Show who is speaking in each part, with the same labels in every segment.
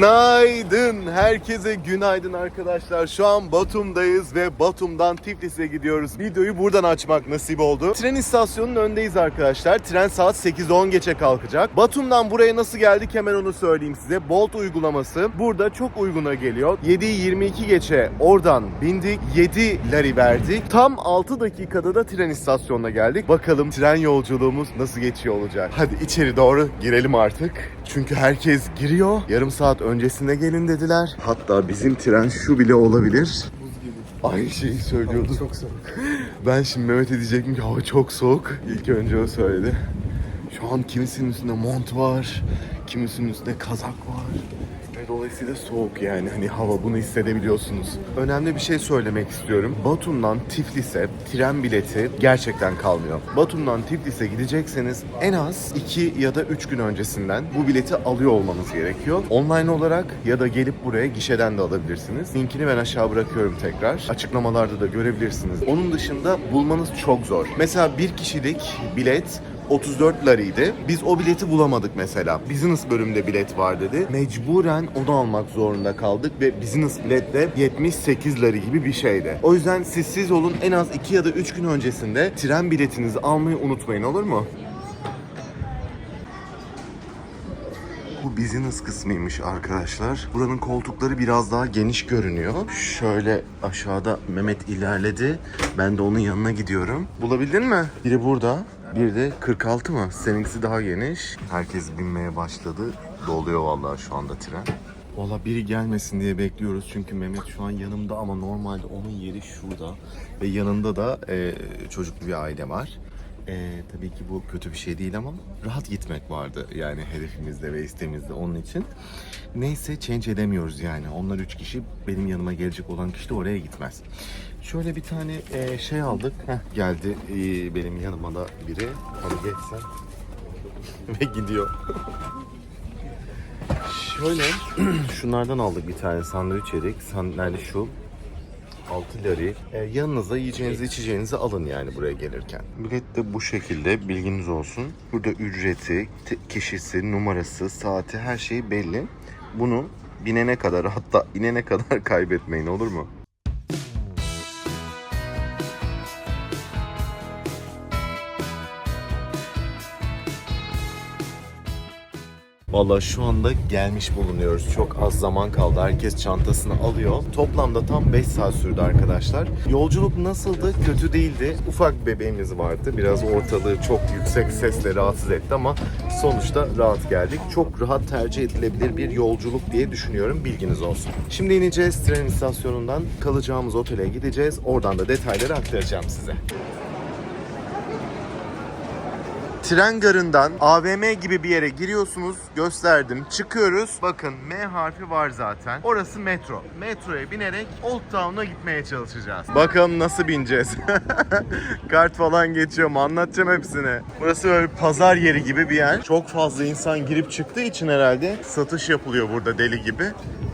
Speaker 1: Günaydın. Herkese günaydın arkadaşlar. Şu an Batum'dayız ve Batum'dan Tiflis'e gidiyoruz. Videoyu buradan açmak nasip oldu. Tren istasyonunun önündeyiz arkadaşlar. Tren saat 8-10 geçe kalkacak. Batum'dan buraya nasıl geldik hemen onu söyleyeyim size. Bolt uygulaması burada çok uyguna geliyor. 7'yi 22 geçe oradan bindik. 7 lari verdik. Tam 6 dakikada da tren istasyonuna geldik. Bakalım tren yolculuğumuz nasıl geçiyor olacak. Hadi içeri doğru girelim artık. Çünkü herkes giriyor. Yarım saat öncesinde gelin dediler. Hatta bizim tren şu bile olabilir. Aynı şeyi söylüyordu.
Speaker 2: Çok soğuk.
Speaker 1: Ben şimdi Mehmet'e diyecektim ki hava çok soğuk. İlk önce o söyledi. Şu an kimisinin üstünde mont var, kimisinin üstünde kazak var. Dolayısıyla soğuk yani hani hava bunu hissedebiliyorsunuz. Önemli bir şey söylemek istiyorum. Batum'dan Tiflis'e tren bileti gerçekten kalmıyor. Batum'dan Tiflis'e gidecekseniz en az 2 ya da 3 gün öncesinden bu bileti alıyor olmanız gerekiyor. Online olarak ya da gelip buraya gişeden de alabilirsiniz. Linkini ben aşağı bırakıyorum tekrar. Açıklamalarda da görebilirsiniz. Onun dışında bulmanız çok zor. Mesela bir kişilik bilet 34 lariydi. Biz o bileti bulamadık mesela. Business bölümde bilet var dedi. Mecburen onu almak zorunda kaldık ve business bilet de 78 lari gibi bir şeydi. O yüzden siz siz olun en az 2 ya da 3 gün öncesinde tren biletinizi almayı unutmayın olur mu? Bu business kısmıymış arkadaşlar. Buranın koltukları biraz daha geniş görünüyor. Şöyle aşağıda Mehmet ilerledi. Ben de onun yanına gidiyorum. Bulabildin mi? Biri burada. Bir de 46 mı? Seninkisi daha geniş. Herkes binmeye başladı. Doluyor vallahi şu anda tren. Valla biri gelmesin diye bekliyoruz çünkü Mehmet şu an yanımda ama normalde onun yeri şurada ve yanında da e, çocuklu bir aile var. E, tabii ki bu kötü bir şey değil ama rahat gitmek vardı yani hedefimizde ve isteğimizde onun için. Neyse change edemiyoruz yani. Onlar üç kişi benim yanıma gelecek olan kişi de oraya gitmez. Şöyle bir tane e, şey aldık. Heh, geldi e, benim yanıma da biri. Hadi geç sen. ve gidiyor. Şöyle şunlardan aldık bir tane sandviç yedik. Sandviç şu 6 lari. E, yanınıza yiyeceğinizi içeceğinizi alın yani buraya gelirken. Bilet de bu şekilde bilginiz olsun. Burada ücreti, kişisi, numarası, saati her şey belli. Bunu binene kadar hatta inene kadar kaybetmeyin olur mu? Vallahi şu anda gelmiş bulunuyoruz. Çok az zaman kaldı. Herkes çantasını alıyor. Toplamda tam 5 saat sürdü arkadaşlar. Yolculuk nasıldı? Kötü değildi. Ufak bebeğimiz vardı. Biraz ortalığı çok yüksek sesle rahatsız etti ama sonuçta rahat geldik. Çok rahat tercih edilebilir bir yolculuk diye düşünüyorum. Bilginiz olsun. Şimdi ineceğiz tren istasyonundan. Kalacağımız otele gideceğiz. Oradan da detayları aktaracağım size. Tren garından AVM gibi bir yere giriyorsunuz. Gösterdim. Çıkıyoruz. Bakın M harfi var zaten. Orası metro. Metroya binerek Old Town'a gitmeye çalışacağız. Bakalım nasıl bineceğiz. Kart falan geçiyor mu? Anlatacağım hepsini. Burası böyle pazar yeri gibi bir yer. Çok fazla insan girip çıktığı için herhalde satış yapılıyor burada deli gibi.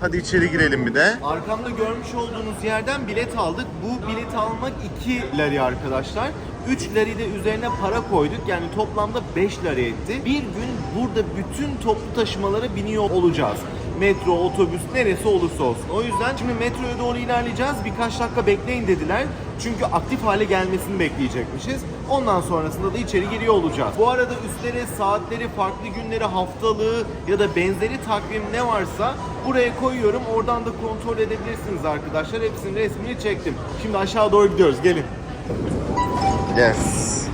Speaker 1: Hadi içeri girelim bir de. Arkamda görmüş olduğunuz yerden bilet aldık. Bu bileti almak 2 lari arkadaşlar. 3 lari de üzerine para koyduk. Yani toplamda 5 lari etti. Bir gün burada bütün toplu taşımalara biniyor olacağız. Metro, otobüs neresi olursa olsun. O yüzden şimdi metroya doğru ilerleyeceğiz. Birkaç dakika bekleyin dediler. Çünkü aktif hale gelmesini bekleyecekmişiz. Ondan sonrasında da içeri giriyor olacağız. Bu arada üstlere saatleri, farklı günleri, haftalığı ya da benzeri takvim ne varsa buraya koyuyorum. Oradan da kontrol edebilirsiniz arkadaşlar. Hepsinin resmini çektim. Şimdi aşağı doğru gidiyoruz. Gelin. Yes.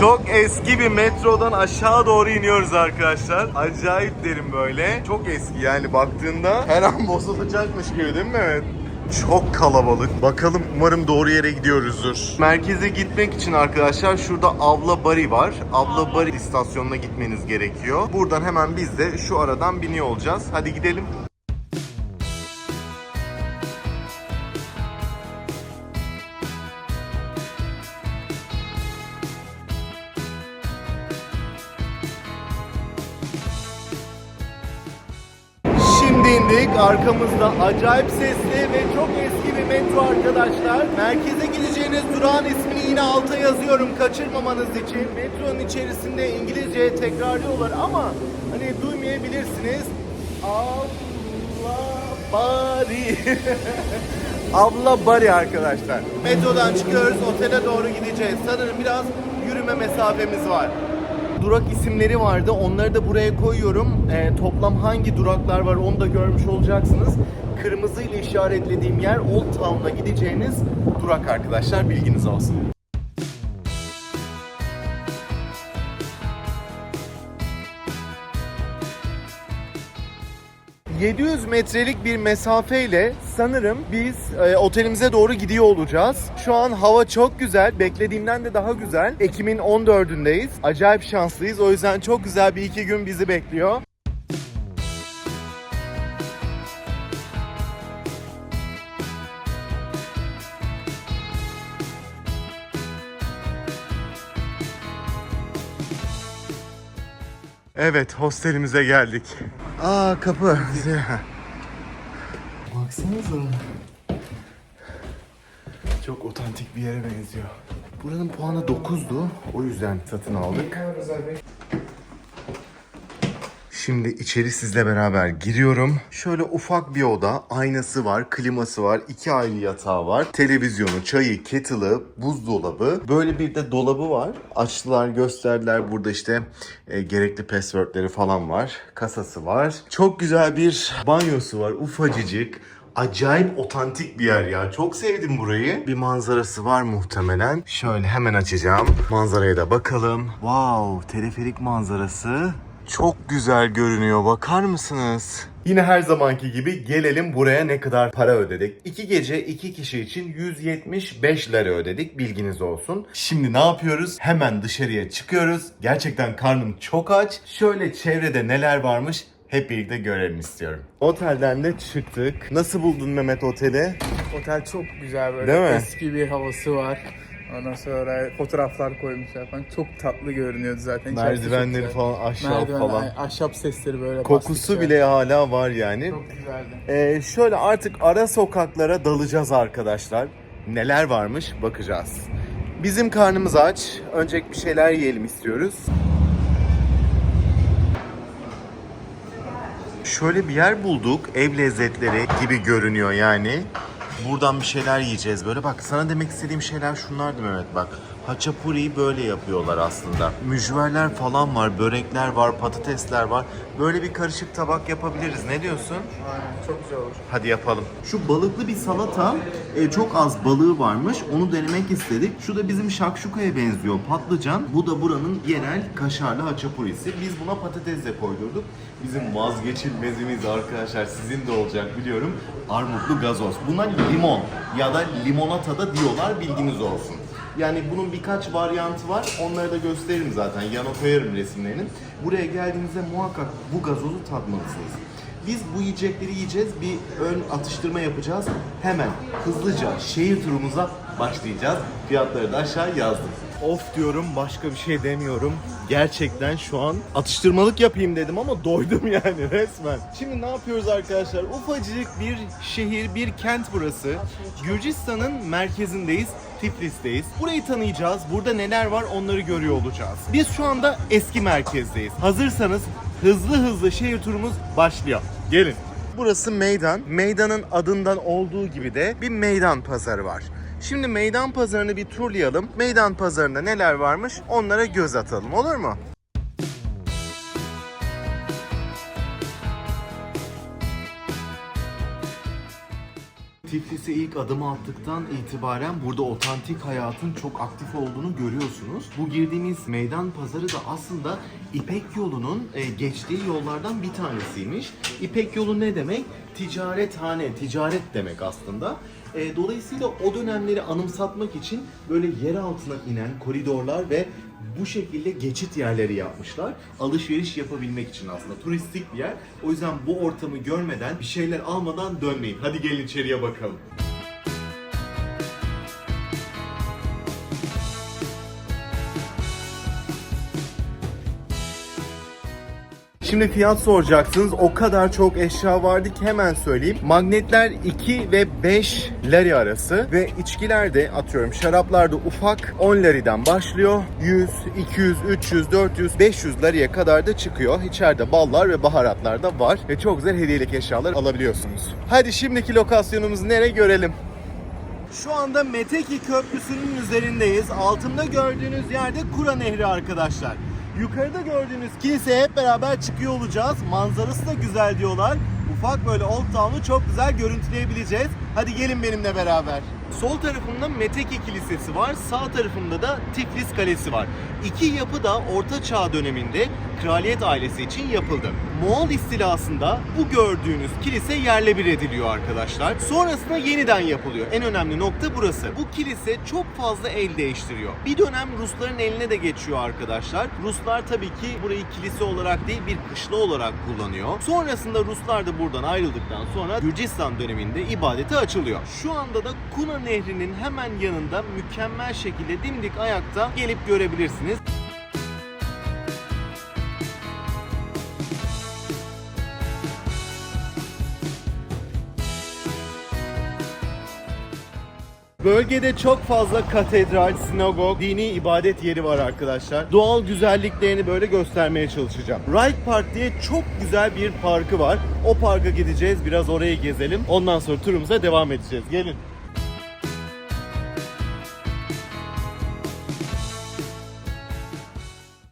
Speaker 1: Çok eski bir metrodan aşağı doğru iniyoruz arkadaşlar. Acayip derim böyle. Çok eski yani baktığında her an bozulacakmış gibi değil mi Mehmet? Çok kalabalık. Bakalım umarım doğru yere gidiyoruzdur. Merkeze gitmek için arkadaşlar şurada Avla Bari var. Avla Bari istasyonuna gitmeniz gerekiyor. Buradan hemen biz de şu aradan biniyor olacağız. Hadi gidelim. Arkamızda acayip sesli ve çok eski bir metro arkadaşlar. Merkeze gideceğiniz durağın ismini yine alta yazıyorum kaçırmamanız için. Metronun içerisinde İngilizce tekrarlıyorlar ama hani duymayabilirsiniz. Abla Bari. Abla Bari arkadaşlar. Metrodan çıkıyoruz, otele doğru gideceğiz. Sanırım biraz yürüme mesafemiz var. Durak isimleri vardı. Onları da buraya koyuyorum. Ee, toplam hangi duraklar var onu da görmüş olacaksınız. Kırmızı ile işaretlediğim yer Old Town'a gideceğiniz durak arkadaşlar. Bilginiz olsun. 700 metrelik bir mesafeyle sanırım biz e, otelimize doğru gidiyor olacağız. Şu an hava çok güzel. Beklediğimden de daha güzel. Ekim'in 14'ündeyiz. Acayip şanslıyız. O yüzden çok güzel bir iki gün bizi bekliyor. Evet, hostelimize geldik. Aa kapı. Baksanıza. Çok otantik bir yere benziyor. Buranın puanı 9'du. O yüzden satın aldık. Şimdi içeri sizle beraber giriyorum. Şöyle ufak bir oda. Aynası var, kliması var, iki ayrı yatağı var. Televizyonu, çayı, kettle'ı, buzdolabı. Böyle bir de dolabı var. Açtılar, gösterdiler. Burada işte e, gerekli passwordleri falan var. Kasası var. Çok güzel bir banyosu var. Ufacıcık. Acayip otantik bir yer ya. Çok sevdim burayı. Bir manzarası var muhtemelen. Şöyle hemen açacağım. Manzaraya da bakalım. Wow, teleferik manzarası. Çok güzel görünüyor. Bakar mısınız? Yine her zamanki gibi gelelim buraya ne kadar para ödedik. İki gece iki kişi için 175 lira ödedik bilginiz olsun. Şimdi ne yapıyoruz? Hemen dışarıya çıkıyoruz. Gerçekten karnım çok aç. Şöyle çevrede neler varmış hep birlikte görelim istiyorum. Otelden de çıktık. Nasıl buldun Mehmet oteli?
Speaker 2: Otel çok güzel böyle
Speaker 1: Değil mi?
Speaker 2: eski bir havası var. Ondan sonra fotoğraflar koymuşlar falan. Çok tatlı görünüyordu zaten.
Speaker 1: Merdivenleri
Speaker 2: güzel.
Speaker 1: falan ahşap
Speaker 2: Merdiven,
Speaker 1: falan.
Speaker 2: ay- ahşap sesleri böyle
Speaker 1: Kokusu bile hala var yani.
Speaker 2: Çok güzeldi.
Speaker 1: Ee, şöyle artık ara sokaklara dalacağız arkadaşlar. Neler varmış bakacağız. Bizim karnımız aç. Öncelik bir şeyler yiyelim istiyoruz. Şöyle bir yer bulduk. Ev lezzetleri gibi görünüyor yani. Buradan bir şeyler yiyeceğiz böyle. Bak sana demek istediğim şeyler şunlardı Mehmet bak. Haçapuri'yi böyle yapıyorlar aslında. Mücverler falan var, börekler var, patatesler var. Böyle bir karışık tabak yapabiliriz. Ne diyorsun?
Speaker 2: Aynen çok güzel olur.
Speaker 1: Hadi yapalım. Şu balıklı bir salata e, çok az balığı varmış. Onu denemek istedik. Şu da bizim şakşukaya benziyor. Patlıcan. Bu da buranın genel kaşarlı haçapurisi. Biz buna patates de koydurduk. Bizim vazgeçilmezimiz arkadaşlar sizin de olacak biliyorum. Armutlu gazoz. Buna limon ya da limonata da diyorlar bilginiz olsun. Yani bunun birkaç varyantı var. Onları da gösteririm zaten. Yana koyarım resimlerini. Buraya geldiğinizde muhakkak bu gazozu tatmalısınız. Biz bu yiyecekleri yiyeceğiz. Bir ön atıştırma yapacağız. Hemen hızlıca şehir turumuza başlayacağız. Fiyatları da aşağı yazdım. Of diyorum başka bir şey demiyorum. Gerçekten şu an atıştırmalık yapayım dedim ama doydum yani resmen. Şimdi ne yapıyoruz arkadaşlar? Ufacık bir şehir, bir kent burası. Gürcistan'ın merkezindeyiz. Tiflis'teyiz. Burayı tanıyacağız. Burada neler var onları görüyor olacağız. Biz şu anda eski merkezdeyiz. Hazırsanız hızlı hızlı şehir turumuz başlıyor. Gelin. Burası meydan. Meydanın adından olduğu gibi de bir meydan pazarı var. Şimdi meydan pazarını bir turlayalım. Meydan pazarında neler varmış onlara göz atalım olur mu? Tiflis'e ilk adımı attıktan itibaren burada otantik hayatın çok aktif olduğunu görüyorsunuz. Bu girdiğimiz meydan pazarı da aslında İpek yolunun e, geçtiği yollardan bir tanesiymiş. İpek yolu ne demek? Ticarethane, ticaret demek aslında. E, dolayısıyla o dönemleri anımsatmak için böyle yer altına inen koridorlar ve bu şekilde geçit yerleri yapmışlar. Alışveriş yapabilmek için aslında turistik bir yer. O yüzden bu ortamı görmeden, bir şeyler almadan dönmeyin. Hadi gelin içeriye bakalım. Şimdi fiyat soracaksınız. O kadar çok eşya vardı ki hemen söyleyeyim. Magnetler 2 ve 5 lari arası ve içkiler de atıyorum şaraplar da ufak 10 lariden başlıyor. 100, 200, 300, 400, 500 lariye kadar da çıkıyor. İçeride ballar ve baharatlar da var ve çok güzel hediyelik eşyalar alabiliyorsunuz. Hadi şimdiki lokasyonumuzu nereye görelim? Şu anda Meteki Köprüsü'nün üzerindeyiz. Altında gördüğünüz yerde Kura Nehri arkadaşlar. Yukarıda gördüğünüz kiliseye hep beraber çıkıyor olacağız. Manzarası da güzel diyorlar. Ufak böyle Old Town'u çok güzel görüntüleyebileceğiz. Hadi gelin benimle beraber. Sol tarafımda Meteki Kilisesi var, sağ tarafımda da Tiflis Kalesi var. İki yapı da Orta Çağ döneminde kraliyet ailesi için yapıldı. Moğol istilasında bu gördüğünüz kilise yerle bir ediliyor arkadaşlar. Sonrasında yeniden yapılıyor. En önemli nokta burası. Bu kilise çok fazla el değiştiriyor. Bir dönem Rusların eline de geçiyor arkadaşlar. Ruslar tabii ki burayı kilise olarak değil bir kışla olarak kullanıyor. Sonrasında Ruslar da buradan ayrıldıktan sonra Gürcistan döneminde ibadete açılıyor. Şu anda da Kuna Nehri'nin hemen yanında mükemmel şekilde dimdik ayakta gelip görebilirsiniz. Bölgede çok fazla katedral, sinagog, dini ibadet yeri var arkadaşlar. Doğal güzelliklerini böyle göstermeye çalışacağım. Wright Park diye çok güzel bir parkı var. O parka gideceğiz, biraz orayı gezelim. Ondan sonra turumuza devam edeceğiz. Gelin.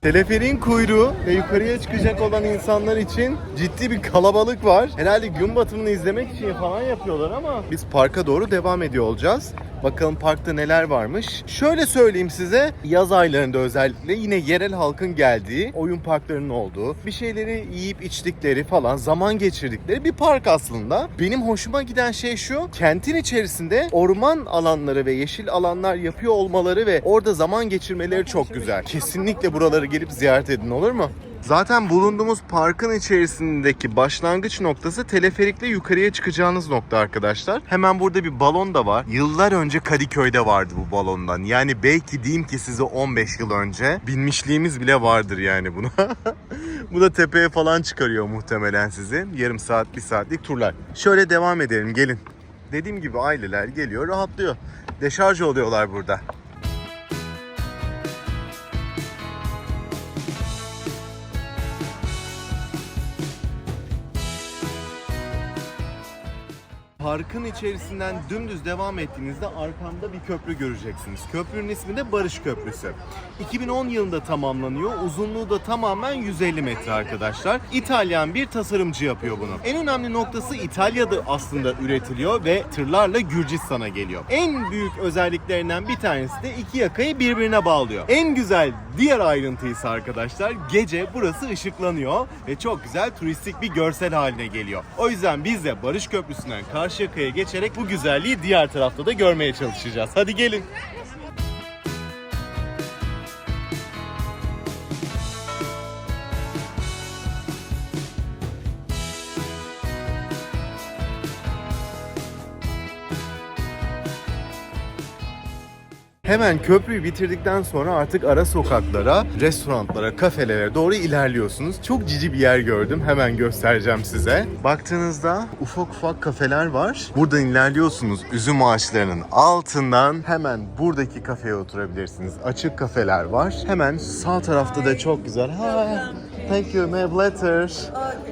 Speaker 1: Teleferin kuyruğu ve yukarıya çıkacak olan insanlar için ciddi bir kalabalık var. Herhalde gün batımını izlemek için falan yapıyorlar ama biz parka doğru devam ediyor olacağız. Bakalım parkta neler varmış. Şöyle söyleyeyim size yaz aylarında özellikle yine yerel halkın geldiği, oyun parklarının olduğu, bir şeyleri yiyip içtikleri falan zaman geçirdikleri bir park aslında. Benim hoşuma giden şey şu, kentin içerisinde orman alanları ve yeşil alanlar yapıyor olmaları ve orada zaman geçirmeleri çok güzel. Kesinlikle buraları gelip ziyaret edin olur mu? Zaten bulunduğumuz parkın içerisindeki başlangıç noktası teleferikle yukarıya çıkacağınız nokta arkadaşlar. Hemen burada bir balon da var. Yıllar önce Kadıköy'de vardı bu balondan. Yani belki diyeyim ki size 15 yıl önce binmişliğimiz bile vardır yani buna. bu da tepeye falan çıkarıyor muhtemelen sizi. Yarım saat, bir saatlik turlar. Şöyle devam edelim gelin. Dediğim gibi aileler geliyor rahatlıyor. Deşarj oluyorlar burada. Parkın içerisinden dümdüz devam ettiğinizde arkamda bir köprü göreceksiniz. Köprünün ismi de Barış Köprüsü. 2010 yılında tamamlanıyor. Uzunluğu da tamamen 150 metre arkadaşlar. İtalyan bir tasarımcı yapıyor bunu. En önemli noktası İtalya'da aslında üretiliyor ve tırlarla Gürcistan'a geliyor. En büyük özelliklerinden bir tanesi de iki yakayı birbirine bağlıyor. En güzel diğer ayrıntı ise arkadaşlar gece burası ışıklanıyor ve çok güzel turistik bir görsel haline geliyor. O yüzden biz de Barış Köprüsü'nden Karşıyaka'ya geçerek bu güzelliği diğer tarafta da görmeye çalışacağız. Hadi gelin. Hemen köprüyü bitirdikten sonra artık ara sokaklara, restoranlara, kafelere doğru ilerliyorsunuz. Çok cici bir yer gördüm. Hemen göstereceğim size. Baktığınızda ufak ufak kafeler var. Buradan ilerliyorsunuz. Üzüm ağaçlarının altından hemen buradaki kafeye oturabilirsiniz. Açık kafeler var. Hemen sağ tarafta da çok güzel. Hi. Thank you. May I have letter?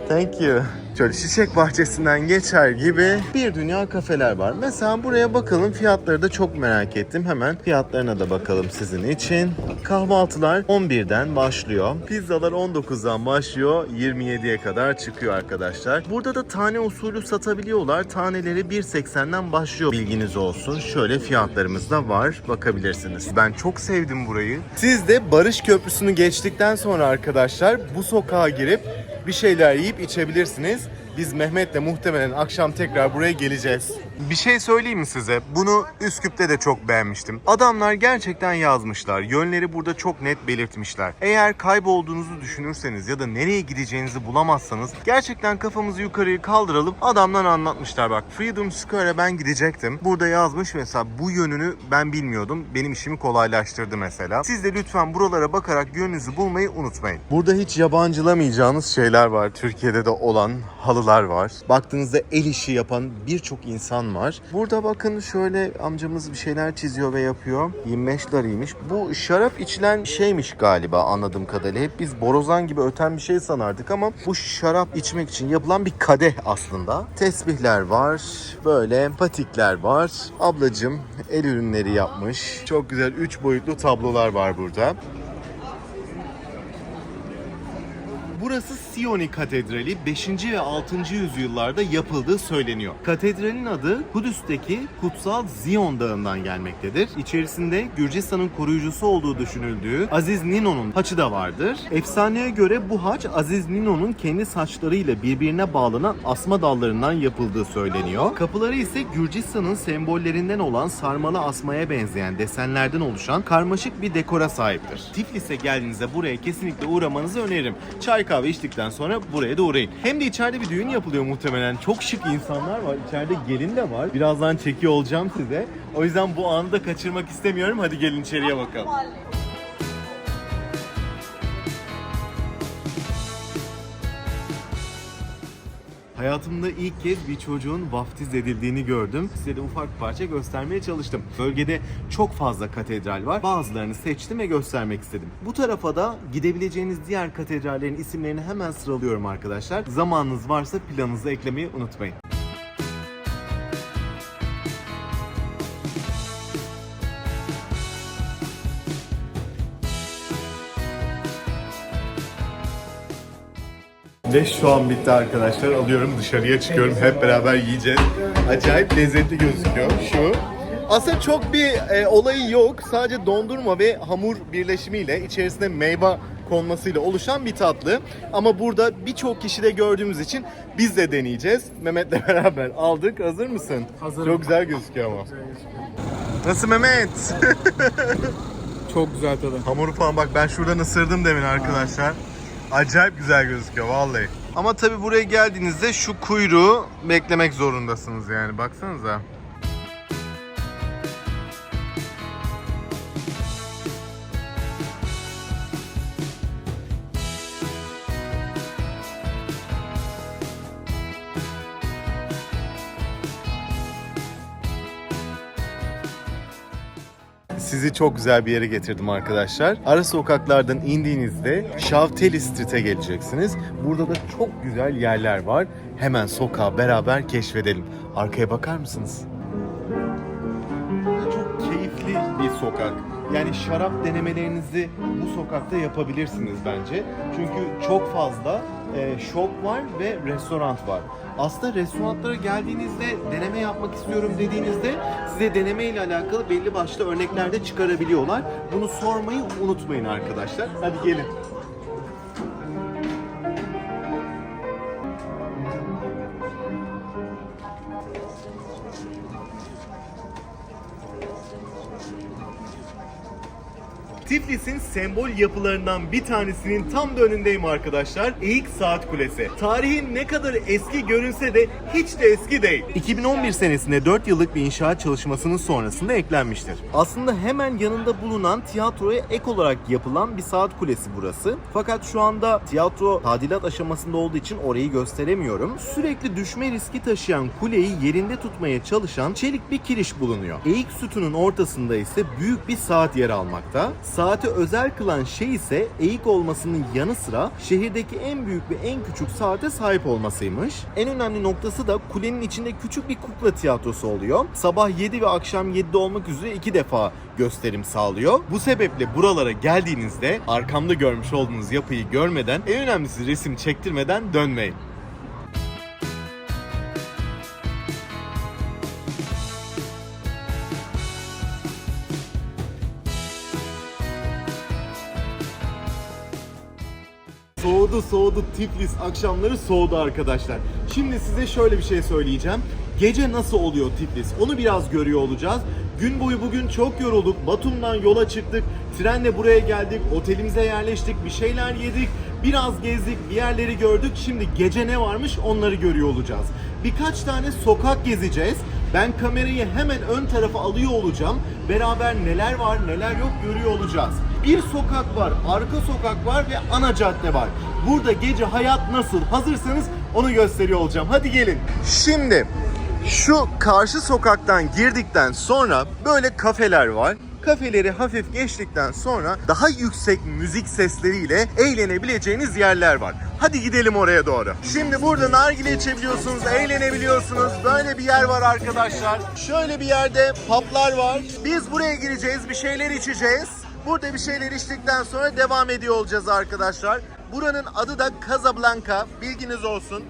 Speaker 1: Thank you. Şöyle çiçek bahçesinden geçer gibi bir dünya kafeler var. Mesela buraya bakalım fiyatları da çok merak ettim. Hemen fiyatlarına da bakalım sizin için. Kahvaltılar 11'den başlıyor. Pizzalar 19'dan başlıyor. 27'ye kadar çıkıyor arkadaşlar. Burada da tane usulü satabiliyorlar. Taneleri 1.80'den başlıyor. Bilginiz olsun. Şöyle fiyatlarımız da var. Bakabilirsiniz. Ben çok sevdim burayı. Siz de Barış Köprüsü'nü geçtikten sonra arkadaşlar bu sokağa girip bir şeyler yiyip içebilirsiniz. Biz Mehmet'le muhtemelen akşam tekrar buraya geleceğiz. Bir şey söyleyeyim mi size? Bunu Üsküp'te de çok beğenmiştim. Adamlar gerçekten yazmışlar. Yönleri burada çok net belirtmişler. Eğer kaybolduğunuzu düşünürseniz ya da nereye gideceğinizi bulamazsanız gerçekten kafamızı yukarıya kaldıralım. Adamlar anlatmışlar bak. Freedom Square'e ben gidecektim. Burada yazmış mesela bu yönünü ben bilmiyordum. Benim işimi kolaylaştırdı mesela. Siz de lütfen buralara bakarak yönünüzü bulmayı unutmayın. Burada hiç yabancılamayacağınız şeyler var. Türkiye'de de olan halılar var. Baktığınızda el işi yapan birçok insan var. Burada bakın şöyle amcamız bir şeyler çiziyor ve yapıyor. 25 liraymış. Bu şarap içilen şeymiş galiba anladığım kadarıyla. Hep biz borazan gibi öten bir şey sanardık ama bu şarap içmek için yapılan bir kadeh aslında. Tesbihler var. Böyle patikler var. Ablacım el ürünleri yapmış. Çok güzel 3 boyutlu tablolar var burada. Burası Sioni Katedrali 5. ve 6. yüzyıllarda yapıldığı söyleniyor. Katedralin adı Kudüs'teki Kutsal Zion Dağı'ndan gelmektedir. İçerisinde Gürcistan'ın koruyucusu olduğu düşünüldüğü Aziz Nino'nun haçı da vardır. Efsaneye göre bu haç Aziz Nino'nun kendi saçlarıyla birbirine bağlanan asma dallarından yapıldığı söyleniyor. Kapıları ise Gürcistan'ın sembollerinden olan sarmalı asmaya benzeyen desenlerden oluşan karmaşık bir dekora sahiptir. Tiflis'e geldiğinizde buraya kesinlikle uğramanızı öneririm. Çay kahve içtikten sonra buraya da uğrayın. Hem de içeride bir düğün yapılıyor muhtemelen. Çok şık insanlar var. İçeride gelin de var. Birazdan çekiyor olacağım size. O yüzden bu anı da kaçırmak istemiyorum. Hadi gelin içeriye bakalım. Hayatımda ilk kez bir çocuğun vaftiz edildiğini gördüm. Size de ufak parça göstermeye çalıştım. Bölgede çok fazla katedral var. Bazılarını seçtim ve göstermek istedim. Bu tarafa da gidebileceğiniz diğer katedrallerin isimlerini hemen sıralıyorum arkadaşlar. Zamanınız varsa planınıza eklemeyi unutmayın. Ve şu an bitti arkadaşlar. Alıyorum dışarıya çıkıyorum. Hep beraber yiyeceğiz. Acayip lezzetli gözüküyor. Şu. Aslında çok bir e, olayı yok. Sadece dondurma ve hamur birleşimiyle içerisine meyve konmasıyla oluşan bir tatlı. Ama burada birçok kişi de gördüğümüz için biz de deneyeceğiz. Mehmet'le beraber aldık. Hazır mısın?
Speaker 2: Hazırım.
Speaker 1: Çok güzel gözüküyor ama. Nasıl Mehmet?
Speaker 2: Çok güzel tadı.
Speaker 1: Hamuru falan bak ben şuradan ısırdım demin arkadaşlar. Acayip güzel gözüküyor vallahi. Ama tabi buraya geldiğinizde şu kuyruğu beklemek zorundasınız yani baksanıza. Çok güzel bir yere getirdim arkadaşlar. Ara sokaklardan indiğinizde Şavteli Street'e geleceksiniz. Burada da çok güzel yerler var. Hemen sokağı beraber keşfedelim. Arkaya bakar mısınız? Çok keyifli bir sokak. Yani şarap denemelerinizi bu sokakta yapabilirsiniz bence. Çünkü çok fazla e, shop var ve restoran var. Aslında restoranlara geldiğinizde deneme yapmak istiyorum dediğinizde size deneme ile alakalı belli başlı örnekler de çıkarabiliyorlar. Bunu sormayı unutmayın arkadaşlar. Hadi gelin. Tiflis'in sembol yapılarından bir tanesinin tam da önündeyim arkadaşlar. Eğik Saat Kulesi. Tarihin ne kadar eski görünse de hiç de eski değil. 2011 senesinde 4 yıllık bir inşaat çalışmasının sonrasında eklenmiştir. Aslında hemen yanında bulunan tiyatroya ek olarak yapılan bir saat kulesi burası. Fakat şu anda tiyatro tadilat aşamasında olduğu için orayı gösteremiyorum. Sürekli düşme riski taşıyan kuleyi yerinde tutmaya çalışan çelik bir kiriş bulunuyor. Eğik sütunun ortasında ise büyük bir saat yer almakta. Saati özel kılan şey ise eğik olmasının yanı sıra şehirdeki en büyük ve en küçük saate sahip olmasıymış. En önemli noktası da kulenin içinde küçük bir kukla tiyatrosu oluyor. Sabah 7 ve akşam 7'de olmak üzere iki defa gösterim sağlıyor. Bu sebeple buralara geldiğinizde arkamda görmüş olduğunuz yapıyı görmeden en önemlisi resim çektirmeden dönmeyin. Soğudu soğudu Tiflis akşamları soğudu arkadaşlar. Şimdi size şöyle bir şey söyleyeceğim. Gece nasıl oluyor Tiflis? Onu biraz görüyor olacağız. Gün boyu bugün çok yorulduk. Batum'dan yola çıktık. Trenle buraya geldik. Otelimize yerleştik. Bir şeyler yedik. Biraz gezdik. Bir yerleri gördük. Şimdi gece ne varmış onları görüyor olacağız. Birkaç tane sokak gezeceğiz. Ben kamerayı hemen ön tarafa alıyor olacağım. Beraber neler var neler yok görüyor olacağız. Bir sokak var, arka sokak var ve ana cadde var. Burada gece hayat nasıl? Hazırsanız onu gösteriyor olacağım. Hadi gelin. Şimdi şu karşı sokaktan girdikten sonra böyle kafeler var. Kafeleri hafif geçtikten sonra daha yüksek müzik sesleriyle eğlenebileceğiniz yerler var. Hadi gidelim oraya doğru. Şimdi burada nargile içebiliyorsunuz, eğlenebiliyorsunuz. Böyle bir yer var arkadaşlar. Şöyle bir yerde publar var. Biz buraya gireceğiz, bir şeyler içeceğiz. Burada bir şeyler içtikten sonra devam ediyor olacağız arkadaşlar. Buranın adı da Casablanca. Bilginiz olsun.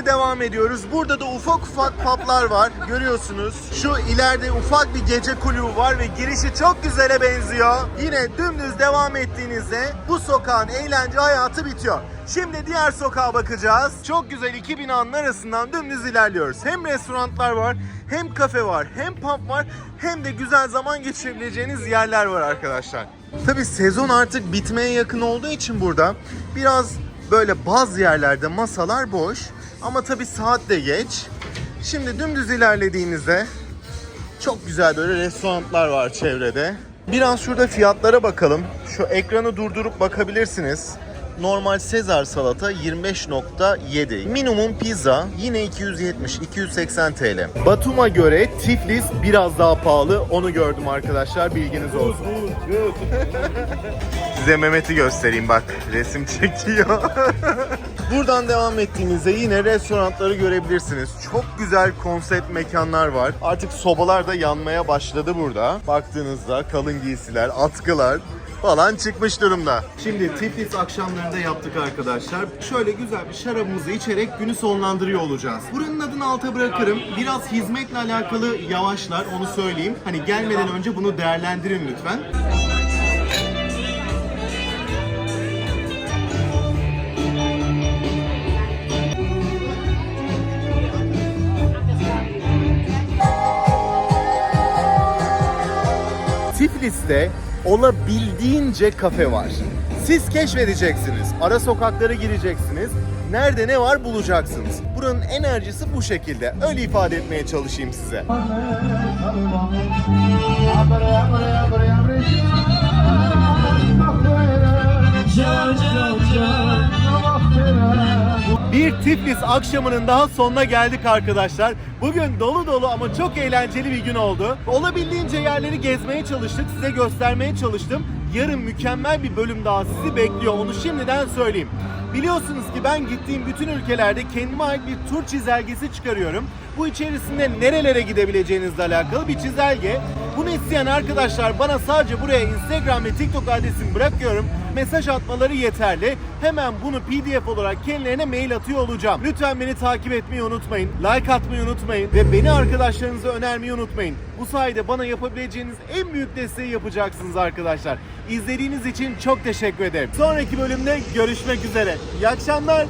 Speaker 1: Şimdi devam ediyoruz. Burada da ufak ufak publar var. Görüyorsunuz. Şu ileride ufak bir gece kulübü var ve girişi çok güzele benziyor. Yine dümdüz devam ettiğinizde bu sokağın eğlence hayatı bitiyor. Şimdi diğer sokağa bakacağız. Çok güzel iki binanın arasından dümdüz ilerliyoruz. Hem restoranlar var, hem kafe var, hem pub var, hem de güzel zaman geçirebileceğiniz yerler var arkadaşlar. Tabi sezon artık bitmeye yakın olduğu için burada biraz böyle bazı yerlerde masalar boş ama tabi saat de geç. Şimdi dümdüz ilerlediğinizde çok güzel böyle restoranlar var çevrede. Biraz şurada fiyatlara bakalım. Şu ekranı durdurup bakabilirsiniz. Normal Sezar salata 25.7. Minimum pizza yine 270-280 TL. Batum'a göre Tiflis biraz daha pahalı. Onu gördüm arkadaşlar. Bilginiz olsun. Size Mehmet'i göstereyim bak. Resim çekiyor. Buradan devam ettiğinizde yine restoranları görebilirsiniz. Çok güzel konsept mekanlar var. Artık sobalar da yanmaya başladı burada. Baktığınızda kalın giysiler, atkılar falan çıkmış durumda. Şimdi Tiflis akşamlarında yaptık arkadaşlar. Şöyle güzel bir şarabımızı içerek günü sonlandırıyor olacağız. Buranın adını alta bırakırım. Biraz hizmetle alakalı yavaşlar onu söyleyeyim. Hani gelmeden önce bunu değerlendirin lütfen. Tiflis'te olabildiğince kafe var. Siz keşfedeceksiniz. Ara sokaklara gireceksiniz. Nerede ne var bulacaksınız. Buranın enerjisi bu şekilde. Öyle ifade etmeye çalışayım size. Bir Tiflis akşamının daha sonuna geldik arkadaşlar. Bugün dolu dolu ama çok eğlenceli bir gün oldu. Olabildiğince yerleri gezmeye çalıştık, size göstermeye çalıştım. Yarın mükemmel bir bölüm daha sizi bekliyor. Onu şimdiden söyleyeyim. Biliyorsunuz ki ben gittiğim bütün ülkelerde kendime ait bir tur çizelgesi çıkarıyorum. Bu içerisinde nerelere gidebileceğinizle alakalı bir çizelge. Bunu isteyen arkadaşlar bana sadece buraya Instagram ve TikTok adresimi bırakıyorum. Mesaj atmaları yeterli. Hemen bunu PDF olarak kendilerine mail atıyor olacağım. Lütfen beni takip etmeyi unutmayın. Like atmayı unutmayın. Ve beni arkadaşlarınıza önermeyi unutmayın. Bu sayede bana yapabileceğiniz en büyük desteği yapacaksınız arkadaşlar. İzlediğiniz için çok teşekkür ederim. Sonraki bölümde görüşmek üzere. İyi akşamlar.